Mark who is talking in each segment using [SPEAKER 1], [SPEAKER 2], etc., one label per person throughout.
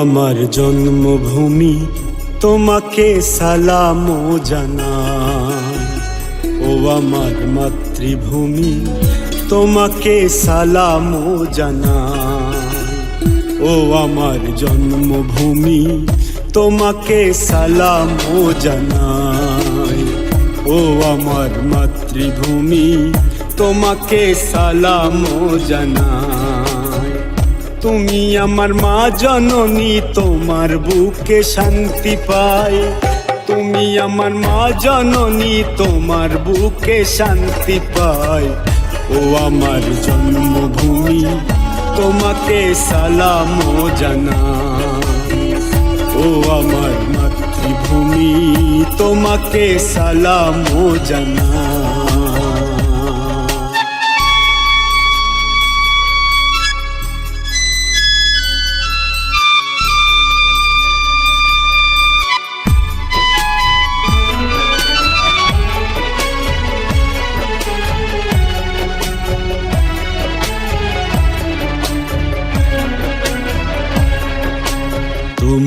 [SPEAKER 1] আমার জন্মভূমি, তোমাকে সালাম জানাই। ও আমার মাতৃভূমি, তোমাকে সালাম জানাই। ও আমার জন্মভূমি, তোমাকে সালাম জানাই। ও আমার মাতৃভূমি, তোমাকে সালাম জানাই। তুমি আমার মা জননী, তোমার বুকে শান্তি পায় তুমি আমার মা জননী, তোমার বুকে শান্তি পায় ও আমার জন্মভূমি, তোমাকে সালাম জানাই। ও আমার মাতৃভূমি, তোমাকে সালাম জানাই।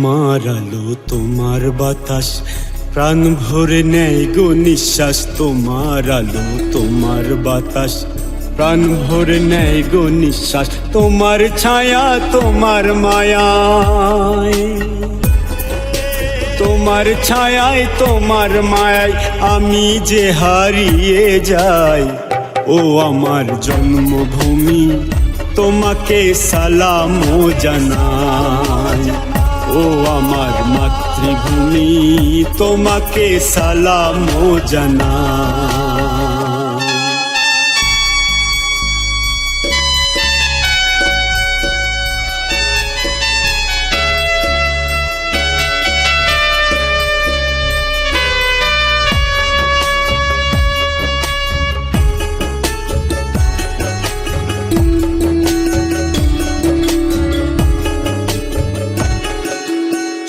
[SPEAKER 1] তোমার আলো তোমার বাতাস। প্রাণ ভরে নেয় গো নিঃশ্বাস তোমার আলো তোমার বাতাস। প্রাণ ভরে নেয় গো নিঃশ্বাস, তোমার ছায়া, তোমার মায়ায়। তোমার ছায়ায়, তোমার মায়ায় আমি যে হারিয়ে যাই। ও আমার জন্মভূমি, তোমাকে সালাম জানাই। ও আমার মাতৃভূমি তোমাকে সালাম জানাই।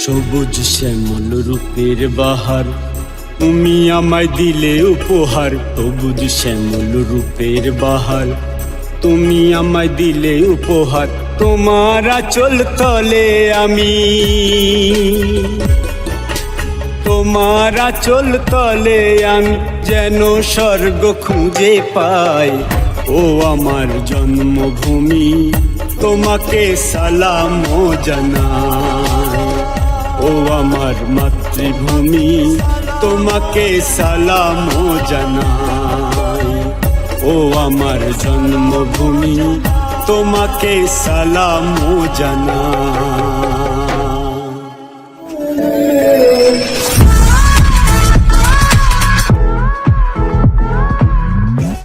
[SPEAKER 1] সবুজ শ্যামল রূপের বাহার। তুমি আমায় দিলে উপহার, সবুজ শ্যামল রূপের বাহার। তুমি আমায় দিলে উপহার, তোমার আচল তলে আমি। তোমার আচল তলে আমি, যেন স্বর্গ খুঁজে পাই। ও আমার জন্মভূমি, তোমাকে সালাম জানাই। ও আমার মাতৃভূমি তোমাকে সালাম জানাই। ও আমার জন্মভূমি তোমাকে সালাম জানাই।